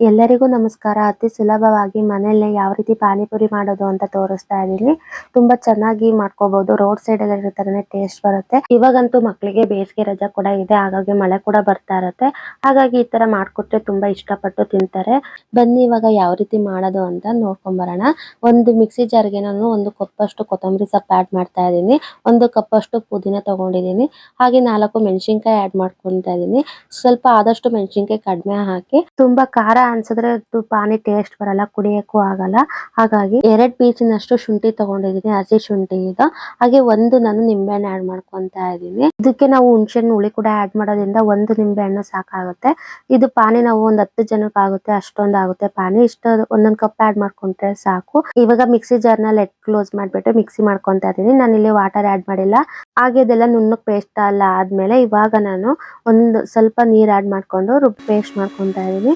ಎಲ್ಲರಿಗೂ ನಮಸ್ಕಾರ. ಅತಿ ಸುಲಭವಾಗಿ ಮನೆಯಲ್ಲೇ ಯಾವ ರೀತಿ ಪಾನಿಪುರಿ ಮಾಡೋದು ಅಂತ ತೋರಿಸ್ತಾ ಇದೀನಿ ತುಂಬಾ ಚೆನ್ನಾಗಿ ಮಾಡ್ಕೋಬಹುದು ರೋಡ್ ಸೈಡ್ ಅಲ್ಲಿ ಇರೋ ಟೇಸ್ಟ್ ಬರುತ್ತೆ. ಇವಾಗಂತೂ ಮಕ್ಕಳಿಗೆ ಬೇಸಿಗೆ ರಜಾ ಕೂಡ ಇದೆ. ಹಾಗಾಗಿ ಮಳೆ ಕೂಡ ಬರ್ತಾ ಇರುತ್ತೆ. ಹಾಗಾಗಿ ಈ ತರ ಮಾಡ್ಕೊಟ್ರೆ ತುಂಬಾ ಇಷ್ಟಪಟ್ಟು ತಿಂತಾರೆ. ಬನ್ನಿ ಇವಾಗ ಯಾವ ರೀತಿ ಮಾಡೋದು ಅಂತ ನೋಡ್ಕೊಂಡ್ ಬರೋಣ. ಒಂದು ಮಿಕ್ಸಿ ಜಾರ್ಗೆ ನಾನು ಒಂದು ಕಪ್ಪಷ್ಟು ಕೊತ್ತಂಬರಿ ಸೊಪ್ಪು ಆಡ್ ಮಾಡ್ತಾ ಇದ್ದೀನಿ. ಒಂದು ಕಪ್ ಅಷ್ಟು ಪುದೀನ ತಗೊಂಡಿದ್ದೀನಿ. ಹಾಗೆ ನಾಲ್ಕು ಮೆಣಸಿನಕಾಯಿ ಆಡ್ ಮಾಡ್ಕೊತಾ ಇದೀನಿ ಸ್ವಲ್ಪ ಆದಷ್ಟು ಮೆಣಸಿನಕಾಯಿ ಕಡಿಮೆ ಹಾಕಿ ತುಂಬಾ ಖಾರ ಅನ್ಸಿದ್ರೆ ಅದು ಪಾನಿ ಟೇಸ್ಟ್ ಬರಲ್ಲ, ಕುಡಿಯಕ್ಕೂ ಆಗಲ್ಲ. ಹಾಗಾಗಿ ಎರಡ್ ಪೀಸಿನಷ್ಟು ಶುಂಠಿ ತಗೊಂಡಿದ್ದೀನಿ, ಹಸಿ ಶುಂಠಿ ಇದು ಹಾಗೆ ಒಂದು ನಾನು ನಿಂಬೆಹಣ್ಣು ಆಡ್ ಮಾಡ್ಕೊಂತಾ ಇದ್ದೀನಿ. ಇದಕ್ಕೆ ನಾವು ಹುಣಸೆ ಹಣ್ಣು ಹುಳಿ ಕೂಡ ಆಡ್ ಮಾಡೋದ್ರಿಂದ ಒಂದು ನಿಂಬೆಹಣ್ಣು ಸಾಕಾಗುತ್ತೆ. ಇದು ಪಾನಿ ನಾವು ಒಂದ್ ಹತ್ತು ಜನಕ್ಕೆ ಆಗುತ್ತೆ, ಅಷ್ಟೊಂದು ಆಗುತ್ತೆ ಪಾನಿ. ಇಷ್ಟ ಒಂದೊಂದ್ ಕಪ್ ಆಡ್ ಮಾಡ್ಕೊಂಡ್ರೆ ಸಾಕು. ಇವಾಗ ಮಿಕ್ಸಿ ಜಾರ್ನ ಲೆಟ್ ಕ್ಲೋಸ್ ಮಾಡ್ಬಿಟ್ಟು ಮಿಕ್ಸಿ ಮಾಡ್ಕೊಂತಾ ಇದೀನಿ ನಾನು ಇಲ್ಲಿ ವಾಟರ್ ಆಡ್ ಮಾಡಿಲ್ಲ. ಹಾಗೆ ಇದೆಲ್ಲ ನುಣ್ಣಕ್ ಪೇಸ್ಟ್ ಎಲ್ಲ ಆದ್ಮೇಲೆ ಇವಾಗ ನಾನು ಒಂದು ಸ್ವಲ್ಪ ನೀರ್ ಆಡ್ ಮಾಡ್ಕೊಂಡು ರುಬ್ ಪೇಸ್ಟ್ ಮಾಡ್ಕೊಂತಾ ಇದೀನಿ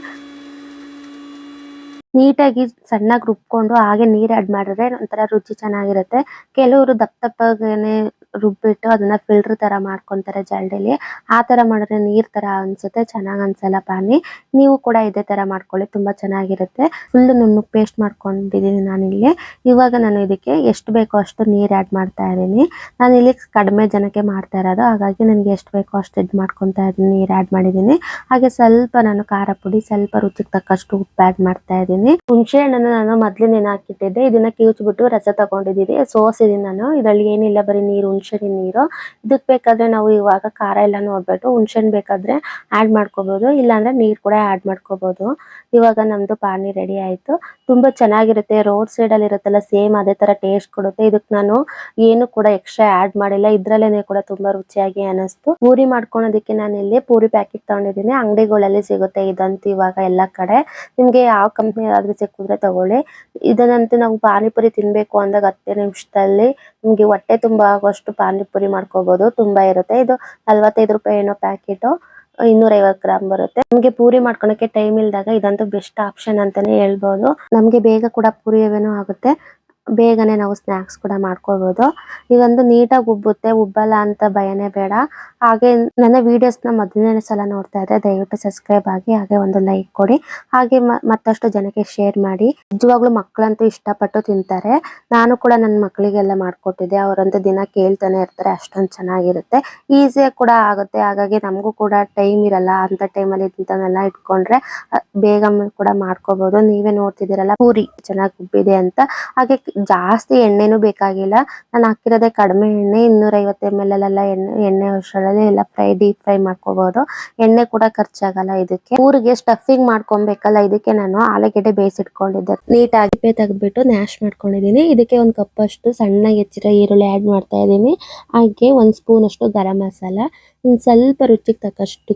ನೀಟಾಗಿ ಸಣ್ಣಗೆ ರುಬ್ಕೊಂಡು ಹಾಗೆ ನೀರ್ ಆಡ್ ಮಾಡಿದ್ರೆ ಒಂತರ ರುಚಿ ಚೆನ್ನಾಗಿರುತ್ತೆ. ಕೆಲವರು ದಪ್ಪ ದಪ್ಪಗೆನೆ ರುಬ್ಬಿಟ್ಟು ಅದನ್ನ ಫಿಲ್ಟರ್ ತರ ಮಾಡ್ಕೊಂತಾರೆ ಜಲ್ಡಿಲಿ ಆ ತರ ಮಾಡಿದ್ರೆ ನೀರ್ ತರ ಅನ್ಸುತ್ತೆ, ಚೆನ್ನಾಗ್ ಅನ್ಸಲ್ಲ ಪಾನಿ. ನೀವು ಕೂಡ ಇದೇ ತರ ಮಾಡ್ಕೊಳ್ಳಿ, ತುಂಬಾ ಚೆನ್ನಾಗಿರುತ್ತೆ. ಫುಲ್ ನುಣ್ಣು ಪೇಸ್ಟ್ ಮಾಡ್ಕೊಂಡಿದೀನಿ ಇಲ್ಲಿ ಇವಾಗ ನಾನು ಇದಕ್ಕೆ ಎಷ್ಟು ಬೇಕೋ ಅಷ್ಟು ನೀರ್ ಆಡ್ ಮಾಡ್ತಾ ಇದೀನಿ ನಾನು ಇಲ್ಲಿ ಕಡಿಮೆ ಜನಕ್ಕೆ ಮಾಡ್ತಾ ಇರೋದು, ಹಾಗಾಗಿ ನನಗೆ ಎಷ್ಟು ಬೇಕೋ ಅಷ್ಟು ಇದ್ ಮಾಡ್ಕೊತಾ ಇದ್ದೀನಿ ನೀರ್ ಆಡ್ ಮಾಡಿದೀನಿ ಹಾಗೆ ಸ್ವಲ್ಪ ನಾನು ಖಾರ ಪುಡಿ, ಸ್ವಲ್ಪ ರುಚಿಗೆ ತಕ್ಕಷ್ಟು ಉಪ್ಪು ಆಡ್ ಮಾಡ್ತಾ ಇದೀನಿ ಹುಣಸೆ ಹಣ್ಣನ್ನ ನಾನು ಮೊದ್ಲಿನ ನೆನೆ ಹಾಕಿಟ್ಟಿದ್ದೆ. ಇದನ್ನ ಕಿವುಚ್ಬಿಟ್ಟು ರಸ ತಗೊಂಡಿದ್ದೀನಿ ಸೋಸಿದೀನಿ ನಾನು. ಇದ್ರಲ್ಲಿ ಏನಿಲ್ಲ, ಬರೀ ನೀರು ಹುಣಸೆ ನೀರು. ಇದಕ್ಕೆ ಬೇಕಾದ್ರೆ ನಾವು ಇವಾಗ ಖಾರ ಎಲ್ಲ ನೋಡ್ಬಿಟ್ಟು ಹುಣಸೆ ಹಣ್ಣು ಬೇಕಾದ್ರೆ ಆಡ್ ಮಾಡ್ಕೋಬಹುದು ಇಲ್ಲಾಂದ್ರೆ ನೀರ್ ಕೂಡ ಆಡ್ ಮಾಡ್ಕೋಬಹುದು ಇವಾಗ ನಮ್ದು ಪಾನಿ ರೆಡಿ ಆಯ್ತು. ತುಂಬಾ ಚೆನ್ನಾಗಿರುತ್ತೆ. ರೋಡ್ ಸೈಡ್ ಅಲ್ಲಿ ಇರುತ್ತಲ್ಲ, ಸೇಮ್ ಅದೇ ತರ ಟೇಸ್ಟ್ ಕೊಡುತ್ತೆ. ಇದಕ್ ನಾನು ಏನು ಕೂಡ ಎಕ್ಸ್ಟ್ರಾ ಆಡ್ ಮಾಡಿಲ್ಲ. ಇದ್ರಲ್ಲೇನೆ ಕೂಡ ತುಂಬಾ ರುಚಿಯಾಗಿ ಅನಿಸ್ತು. ಪೂರಿ ಮಾಡ್ಕೊಳೋದಕ್ಕೆ ನಾನು ಇಲ್ಲಿ ಪೂರಿ ಪ್ಯಾಕೆಟ್ ತಗೊಂಡಿದ್ದೀನಿ. ಅಂಗಡಿಗಳಲ್ಲಿ ಸಿಗುತ್ತೆ ಇದಂತ ಇವಾಗ ಎಲ್ಲ ಕಡೆ. ನಿಮ್ಗೆ ಯಾವ ಕಂಪ್ನಿ ಆದ್ರೂ ಸಿಕ್ಕಿದ್ರೆ ತಗೊಳ್ಳಿ. ಇದನ್ನಂತೂ ನಾವು ಪಾನಿಪುರಿ ತಿನ್ಬೇಕು ಅಂದಾಗ ಹತ್ತೇ ನಿಮಿಷದಲ್ಲಿ ನಿಮ್ಗೆ ಹೊಟ್ಟೆ ತುಂಬಾ ಆಗುವಷ್ಟು ಪಾನಿಪುರಿ ಮಾಡ್ಕೋಬಹುದು ತುಂಬಾ ಇರುತ್ತೆ. ಇದು ನಲ್ವತ್ತೈದು ರೂಪಾಯಿ ಏನೋ ಪ್ಯಾಕೆಟ್. ಇನ್ನೂರ ಐವತ್ತು ಗ್ರಾಮ್ ಬರುತ್ತೆ. ನಮ್ಗೆ ಪೂರಿ ಮಾಡ್ಕೊಳಕ್ಕೆ ಟೈಮ್ ಇಲ್ದಾಗ ಇದಂತೂ ಬೆಸ್ಟ್ ಆಪ್ಷನ್ ಅಂತಾನೆ ಹೇಳ್ಬಹುದು ನಮ್ಗೆ ಬೇಗ ಕೂಡ ಪೂರಿ ಆಗುತ್ತೆ. ಬೇಗನೆ ನಾವು ಸ್ನಾಕ್ಸ್ ಕೂಡ ಮಾಡ್ಕೋಬಹುದು ಇದೊಂದು ನೀಟಾಗಿ ಉಬ್ಬುತ್ತೆ, ಉಬ್ಬಲ್ಲ ಅಂತ ಭಯನೇ ಬೇಡ. ಹಾಗೆ ನನ್ನ ವಿಡಿಯೋಸ್ನ ಮೊದಲನೇ ಸಲ ನೋಡ್ತಾ ಇದ್ರೆ ದಯವಿಟ್ಟು ಸಬ್ಸ್ಕ್ರೈಬ್ ಆಗಿ ಹಾಗೆ ಒಂದು ಲೈಕ್ ಕೊಡಿ. ಹಾಗೆ ಮತ್ತಷ್ಟು ಜನಕ್ಕೆ ಶೇರ್ ಮಾಡಿ. ನಿಜವಾಗ್ಲೂ ಮಕ್ಕಳಂತೂ ಇಷ್ಟಪಟ್ಟು ತಿಂತಾರೆ. ನಾನು ಕೂಡ ನನ್ನ ಮಕ್ಕಳಿಗೆಲ್ಲ ಮಾಡ್ಕೊಟ್ಟಿದ್ದೆ. ಅವರಂತ ದಿನ ಕೇಳ್ತಾನೆ ಇರ್ತಾರೆ, ಅಷ್ಟೊಂದು ಚೆನ್ನಾಗಿರುತ್ತೆ. ಈಸಿಯಾಗಿ ಕೂಡ ಆಗುತ್ತೆ. ಹಾಗಾಗಿ ನಮಗೂ ಕೂಡ ಟೈಮ್ ಇರಲ್ಲ. ಅಂತ ಟೈಮಲ್ಲಿ ಇಂಥವನ್ನೆಲ್ಲ ಇಟ್ಕೊಂಡ್ರೆ ಬೇಗ ಕೂಡ ಮಾಡ್ಕೋಬಹುದು ನೀವೇ ನೋಡ್ತಿದ್ದೀರಲ್ಲ, ಪೂರಿ ಚೆನ್ನಾಗಿ ಉಬ್ಬಿದೆ ಅಂತ. ಹಾಗೆ ಜಾಸ್ತಿ ಎಣ್ಣೆನೂ ಬೇಕಾಗಿಲ್ಲ. ನಾನು ಹಾಕಿರೋದೇ ಕಡಿಮೆ ಎಣ್ಣೆ, ಇನ್ನೂರೈವತ್ತು ಎಂ ಎಲ್ ಎಲ್ಲ ಎಣ್ಣೆ ಎಣ್ಣೆ ಅಷ್ಟರಲ್ಲೇ ಎಲ್ಲ ಫ್ರೈ, ಡೀಪ್ ಫ್ರೈ ಮಾಡ್ಕೋಬಹುದು ಎಣ್ಣೆ ಕೂಡ ಖರ್ಚಾಗಲ್ಲ ಇದಕ್ಕೆ. ಊರಿಗೆ ಸ್ಟಫಿಂಗ್ ಮಾಡ್ಕೊಬೇಕಲ್ಲ, ಇದಕ್ಕೆ ನಾನು ಆಲೂಗೆಡ್ಡೆ ಬೇಯಿಸಿಟ್ಕೊಂಡಿದ್ದೆ. ನೀಟಾಗಿ ಪೇ ತೆಗೆದ್ಬಿಟ್ಟು ನ್ಯಾಶ್ ಮಾಡ್ಕೊಂಡಿದ್ದೀನಿ. ಇದಕ್ಕೆ ಒಂದು ಕಪ್ ಅಷ್ಟು ಸಣ್ಣಗೆ ಹೆಚ್ಚಿರೋ ಈರುಳ್ಳಿ ಆಡ್ ಮಾಡ್ತಾ ಇದ್ದೀನಿ. ಹಾಗೆ ಒಂದು ಸ್ಪೂನ್ ಅಷ್ಟು ಗರಂ ಮಸಾಲ, ಒಂದ್ ಸ್ವಲ್ಪ ರುಚಿಗೆ ತಕ್ಕಷ್ಟು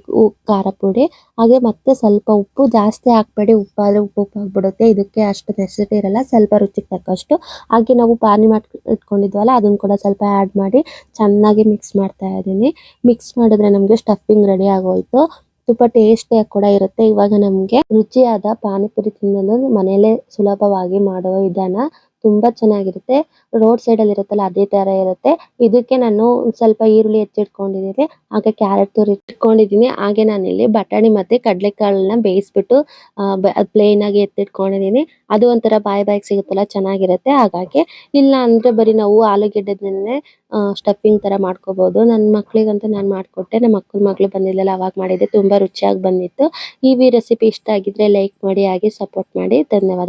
ಖಾರ ಪುಡಿ, ಹಾಗೆ ಮತ್ತೆ ಸ್ವಲ್ಪ ಉಪ್ಪು ಜಾಸ್ತಿ ಹಾಕ್ಬೇಡಿ. ಉಪ್ಪಾದ್ರೆ ಉಪ್ಪು ಉಪ್ಪು ಆಗ್ಬಿಡುತ್ತೆ. ಇದಕ್ಕೆ ಅಷ್ಟು ನೆಸಿಟಿ ಇರಲ್ಲ. ಸ್ವಲ್ಪ ರುಚಿಗೆ ತಕ್ಕಷ್ಟು ಹಾಗೆ ನಾವು ಪಾನಿ ಮಾಡಿ, ಇಟ್ಕೊಂಡಿದ್ವಲ್ಲ, ಅದನ್ನ ಕೂಡ ಸ್ವಲ್ಪ ಆಡ್ ಮಾಡಿ ಚೆನ್ನಾಗಿ ಮಿಕ್ಸ್ ಮಾಡ್ತಾ ಇದ್ದೀನಿ. ಮಿಕ್ಸ್ ಮಾಡಿದ್ರೆ ನಮಗೆ ಸ್ಟಫಿಂಗ್ ರೆಡಿ ಆಗೋಯ್ತು. ತುಂಬಾ ಟೇಸ್ಟಿಯಾಗಿ ಕೂಡ ಇರುತ್ತೆ. ಇವಾಗ ನಮಗೆ ರುಚಿಯಾದ ಪಾನಿಪುರಿ ತಿನ್ನಲು ಮನೆಯಲ್ಲೇ ಸುಲಭವಾಗಿ ಮಾಡುವ ವಿಧಾನ ತುಂಬಾ ಚೆನ್ನಾಗಿರುತ್ತೆ. ರೋಡ್ ಸೈಡ್ ಅಲ್ಲಿ ಇರುತ್ತಲ್ಲ ಅದೇ ತರ ಇರುತ್ತೆ. ಇದಕ್ಕೆ ನಾನು ಸ್ವಲ್ಪ ಈರುಳ್ಳಿ ಹೆಚ್ಚಿಟ್ಕೊಂಡಿದ್ದೀನಿ. ಹಾಗೆ ಕ್ಯಾರೆಟ್ ತುರಿ ಇಟ್ಕೊಂಡಿದ್ದೀನಿ ಹಾಗೆ ಇಲ್ಲಿ ಬಟಾಣಿ ಮತ್ತೆ ಕಡಲೆಕಾಳನ್ನ ಬೇಯಿಸ್ಬಿಟ್ಟು ಪ್ಲೇನ್ ಆಗಿ ಎತ್ತಿಟ್ಕೊಂಡಿದ್ದೀನಿ. ಅದು ಒಂಥರ ಬಾಯಿ ಬಾಯಿಗೆ ಸಿಗುತ್ತಲ್ಲ ಚೆನ್ನಾಗಿರುತ್ತೆ. ಹಾಗಾಗಿ ಇಲ್ಲ ಅಂದ್ರೆ ಬರೀ ನಾವು ಆಲೂಗೆಡ್ಡೆದನ್ನೇ ಸ್ಟಫಿಂಗ್ ತರ ಮಾಡ್ಕೋಬಹುದು ನನ್ನ ಮಕ್ಳಿಗಂತೂ ನಾನು ಮಾಡ್ಕೊಟ್ಟೆ. ನಮ್ಮ ಅಕ್ಕನ ಮಕ್ಳು ಬಂದಿದ್ಲಲ್ಲ, ಅವಾಗ ಮಾಡಿದ್ದೆ. ತುಂಬಾ ರುಚಿಯಾಗಿ ಬಂದಿತ್ತು. ಈ ರೆಸಿಪಿ ಇಷ್ಟ ಆಗಿದ್ರೆ ಲೈಕ್ ಮಾಡಿ, ಹಾಗೆ ಸಪೋರ್ಟ್ ಮಾಡಿ. ಧನ್ಯವಾದ.